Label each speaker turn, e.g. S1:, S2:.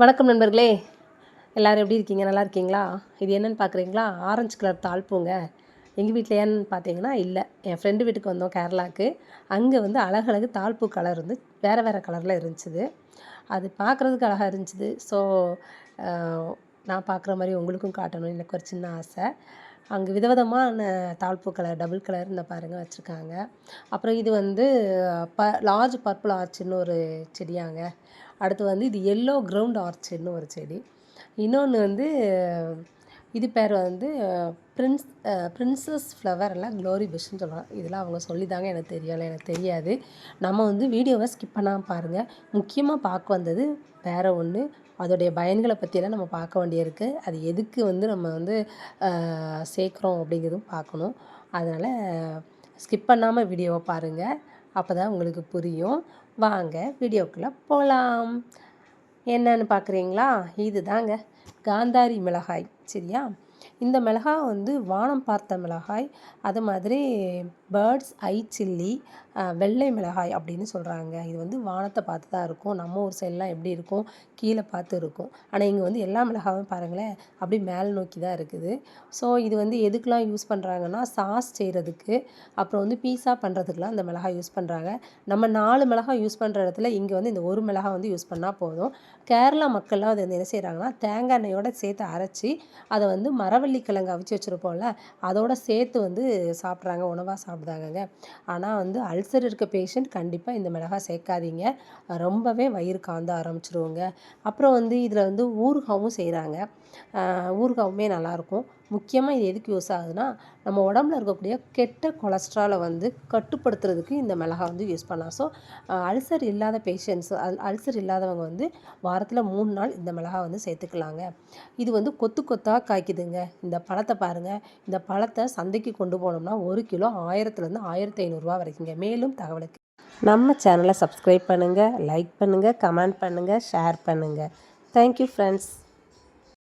S1: வணக்கம் நண்பர்களே எல்லோரும் எப்படி இருக்கீங்க நல்லா இருக்கீங்களா இது என்னென்னு பார்க்குறீங்களா ஆரஞ்சு கலர் தாழ்ப்பூங்க எங்கள் வீட்டில் ஏன்னு பார்த்தீங்கன்னா இல்லை என் ஃப்ரெண்டு வீட்டுக்கு வந்தோம் கேரளாவுக்கு அங்கே வந்து அழகழகு தாழ்ப்பு கலர் வந்து வேறு வேறு கலரில் இருந்துச்சுது அது பார்க்குறதுக்கு அழகாக இருந்துச்சுது ஸோ நான் பார்க்குற மாதிரி உங்களுக்கும் காட்டணும் எனக்கு ஒரு சின்ன ஆசை அங்கே விதவிதமான தாழ்ப்பு கலர் டபுள் கலர் இந்த பாருங்கள் வச்சுருக்காங்க அப்புறம் இது வந்து ப லார்ஜ் பர்பிள் ஆர்ச்சின்னு ஒரு செடியாங்க அடுத்து வந்து இது எல்லோ கிரவுண்ட் ஆர்ச்சுன்னு ஒரு செடி இன்னொன்று வந்து இது பேர் வந்து பிரின்ஸ் பிரின்சஸ் ஃப்ளவரில் க்ளோரி பிஷ்னு சொல்லுவாங்க இதெல்லாம் அவங்க சொல்லி தாங்க எனக்கு தெரியலை எனக்கு தெரியாது நம்ம வந்து வீடியோவை ஸ்கிப் பண்ணாமல் பாருங்கள் முக்கியமாக பார்க்க வந்தது வேறு ஒன்று அதோடைய பயன்களை பற்றியெல்லாம் நம்ம பார்க்க வேண்டியிருக்கு அது எதுக்கு வந்து நம்ம வந்து சேர்க்குறோம் அப்படிங்கிறதும் பார்க்கணும் அதனால் ஸ்கிப் பண்ணாமல் வீடியோவை பாருங்கள் அப்போ தான் உங்களுக்கு புரியும் வாங்க வீடியோக்குள்ளே போகலாம் என்னன்னு பார்க்குறீங்களா இது தாங்க காந்தாரி மிளகாய் சரியா இந்த மிளகாய் வந்து வானம் பார்த்த மிளகாய் அது மாதிரி பேர்ட்ஸ் ஐ சில்லி வெள்ளை மிளகாய் அப்படின்னு சொல்கிறாங்க இது வந்து வானத்தை பார்த்து தான் இருக்கும் நம்ம ஊர் சைட்லாம் எப்படி இருக்கும் கீழே பார்த்து இருக்கும் ஆனால் இங்கே வந்து எல்லா மிளகாவும் பாருங்களேன் அப்படி மேலே நோக்கி தான் இருக்குது ஸோ இது வந்து எதுக்கெலாம் யூஸ் பண்ணுறாங்கன்னா சாஸ் செய்கிறதுக்கு அப்புறம் வந்து பீஸா பண்ணுறதுக்குலாம் இந்த மிளகாய் யூஸ் பண்ணுறாங்க நம்ம நாலு மிளகாய் யூஸ் பண்ணுற இடத்துல இங்கே வந்து இந்த ஒரு மிளகாய் வந்து யூஸ் பண்ணால் போதும் கேரளா மக்கள்லாம் அது என்ன செய்கிறாங்கன்னா தேங்காய் எண்ணெயோடு சேர்த்து அரைச்சி அதை வந்து மரவள்ளி மரவள்ளிக்கிழங்கு அவிச்சு வச்சுருப்போம்ல அதோட சேர்த்து வந்து சாப்பிட்றாங்க உணவாக சாப்பிட்றாங்கங்க ஆனால் வந்து அல்சர் இருக்க பேஷண்ட் கண்டிப்பாக இந்த மிளகாய் சேர்க்காதீங்க ரொம்பவே வயிறு காந்த ஆரம்பிச்சிருவோங்க அப்புறம் வந்து இதில் வந்து ஊறுகாவும் செய்கிறாங்க ஊறுகாவுமே நல்லாயிருக்கும் முக்கியமாக இது எதுக்கு யூஸ் ஆகுதுன்னா நம்ம உடம்புல இருக்கக்கூடிய கெட்ட கொலஸ்ட்ராலை வந்து கட்டுப்படுத்துறதுக்கு இந்த மிளகா வந்து யூஸ் பண்ணலாம் ஸோ அல்சர் இல்லாத பேஷண்ட்ஸ் அல் அல்சர் இல்லாதவங்க வந்து வாரத்தில் மூணு நாள் இந்த மிளகா வந்து சேர்த்துக்கலாங்க இது வந்து கொத்து கொத்தாக காய்க்குதுங்க இந்த பழத்தை பாருங்கள் இந்த பழத்தை சந்தைக்கு கொண்டு போனோம்னா ஒரு கிலோ ஆயிரத்துலேருந்து ஆயிரத்தி ஐநூறுரூவா வரைக்குங்க மேலும் தகவலுக்கு நம்ம சேனலை சப்ஸ்கிரைப் பண்ணுங்கள் லைக் பண்ணுங்கள் கமெண்ட் பண்ணுங்கள் ஷேர் பண்ணுங்கள் தேங்க்யூ ஃப்ரெண்ட்ஸ்